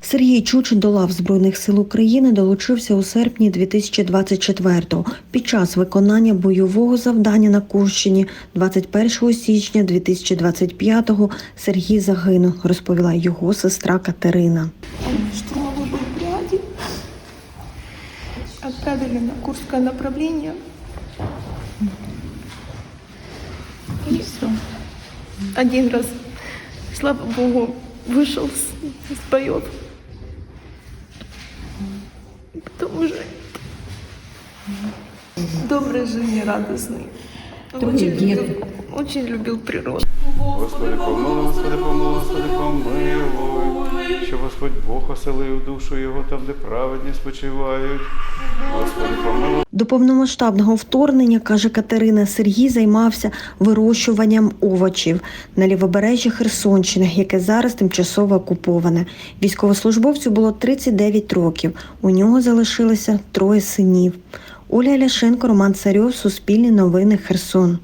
Сергій Чуч до лав Збройних сил України долучився у серпні 2024-го під час виконання бойового завдання на Курщині 21 січня 2025-го Сергій загинув, розповіла його сестра Катерина. в штурмовой бригаде. Отправили на Курское направление. И все. Один раз, слава богу, вышел с, с боев. И Потом уже добрый, жизнерадостный. Очень любил, очень любил природу. Господи, помилуй, Господи, помилуй, Господи, помилуй, що Господь Бог оселив душу його там, де праведні спочивають. Господи, помилуй. До повномасштабного вторгнення, каже Катерина, Сергій займався вирощуванням овочів на лівобережжі Херсонщини, яке зараз тимчасово окуповане. Військовослужбовцю було 39 років. У нього залишилося троє синів. Оля Ляшенко, Роман Царьов, Суспільні новини, Херсон.